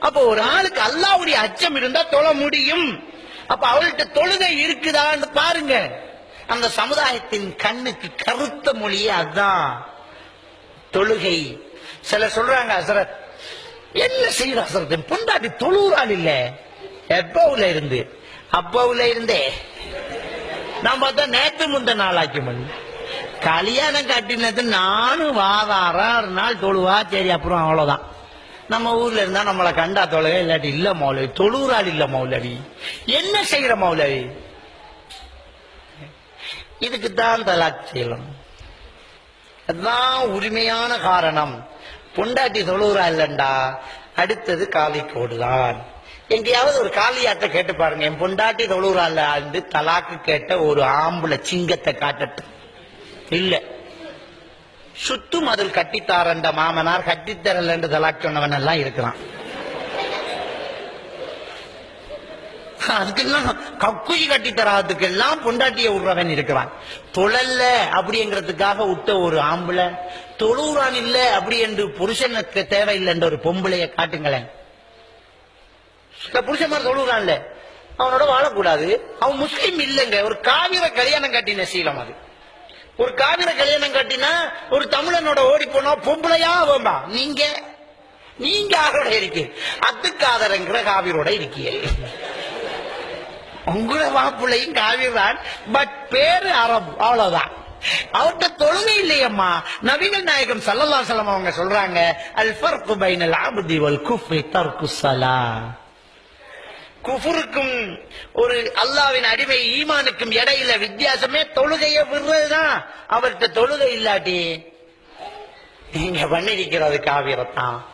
அப்ப ஒரு ஆளுக்கு அல்லாவுடைய அச்சம் இருந்தா தொழ முடியும். அப்ப அவள்கிட்ட தொழுகை இருக்குதான்னு பாருங்க. அந்த சமுதாயத்தின் கண்ணுக்கு கருத்த மொழியே அதுதான் தொழுகை. சில சொல்றாங்க அசரத் என்ன செய்யற அசரத் பொண்டாட்டி தொழுறாள் இல்ல. எப்பவுல இருந்து? அப்பவுல இருந்தே. நான் பார்த்தா நேத்து முந்த நாளாக்கி மணி. கல்யாணம் கட்டினது நானும் வாதாரம் நாள் தொழுவா சரி அப்புறம் அவ்வளவுதான். நம்ம ஊர்ல இருந்தா நம்மளை கண்டா தொழுக இல்லாட்டி இல்ல மௌலவி. தொழுறாள் இல்ல மௌலவி. என்ன செய்யற மௌலவி? இதுக்கு தான் தலாக் செய்யலாம். அதுதான் உரிமையான காரணம். பொண்டாட்டி தொழுகிறா இல்லண்டா. அடுத்தது காலி கோடுதான். எங்கேயாவது ஒரு காளியாட்ட கேட்டு பாருங்க. என் பொண்டாட்டி தொழுகிறா இல்ல தலாக்கு கேட்ட ஒரு ஆம்பளை சிங்கத்தை காட்டட்டும். இல்லை. சுத்து மதில் கட்டித்தாரண்ட மாமனார் கட்டித்தரலன்ற தலாக் சொன்னவன் எல்லாம் இருக்கிறான். அதுக்கெல்லாம் கக்குஜி கட்டி எல்லாம் பொண்டாட்டிய விடுறவன் இருக்கிறான். தொழல்ல அப்படிங்கிறதுக்காக விட்ட ஒரு ஆம்பளை தொழுறான் இல்ல அப்படி என்று புருஷனுக்கு தேவையில்லைன்ற ஒரு பொம்பளைய காட்டுங்களேன். சில புருஷன்மார் தொழுறான்ல அவனோட வாழக்கூடாது. அவன் முஸ்லீம் இல்லைங்க ஒரு காவிர கல்யாணம் கட்டின சீலம் அது. ஒரு காவிர கல்யாணம் கட்டினா ஒரு தமிழனோட ஓடி போனா பொம்பளையா வேம்பா. நீங்க? நீங்க யாரோட இருக்கீங்க அத்துக்காதரங்கிற காவிரோட இருக்கீங்க உங்கள மாப்பிள்ளையும் காவிர்தான் பட் பேரு அரபு அவ்வளவுதான். அவர்கிட்ட தொழுகை இல்லையம்மா. நபிகள் நாயகம் சல்லல்லா சலம் அவங்க சொல்றாங்க அல் ஃபர்கு பைனல் ஆபுதி வல் குஃப்ரி தர்கு குஃபுருக்கும் ஒரு அல்லாவின் அடிமை ஈமானுக்கும் இடையில வித்தியாசமே தொழுகைய விடுறதுதான். அவர்கிட்ட தொழுகை இல்லாட்டி நீங்க பண்ணிருக்கிறது காவிரத்தான்.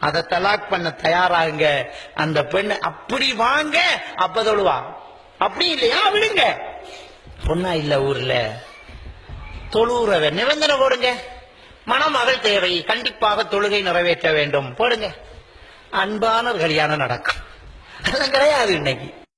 அதை தலாக் பண்ண தயாராகுங்க. அந்த பெண் அப்படி வாங்க அப்ப தொழுவா. அப்படி இல்லையா? விடுங்க. பொண்ணா இல்ல ஊர்ல. தொழுறவ நிபந்தனை போடுங்க. மணமகள் தேவை. கண்டிப்பாக தொழுகை நிறைவேற்ற வேண்டும். போடுங்க. அன்பான ஒரு கல்யாணம் நடக்கும். அதெல்லாம் கிடையாது இன்னைக்கு.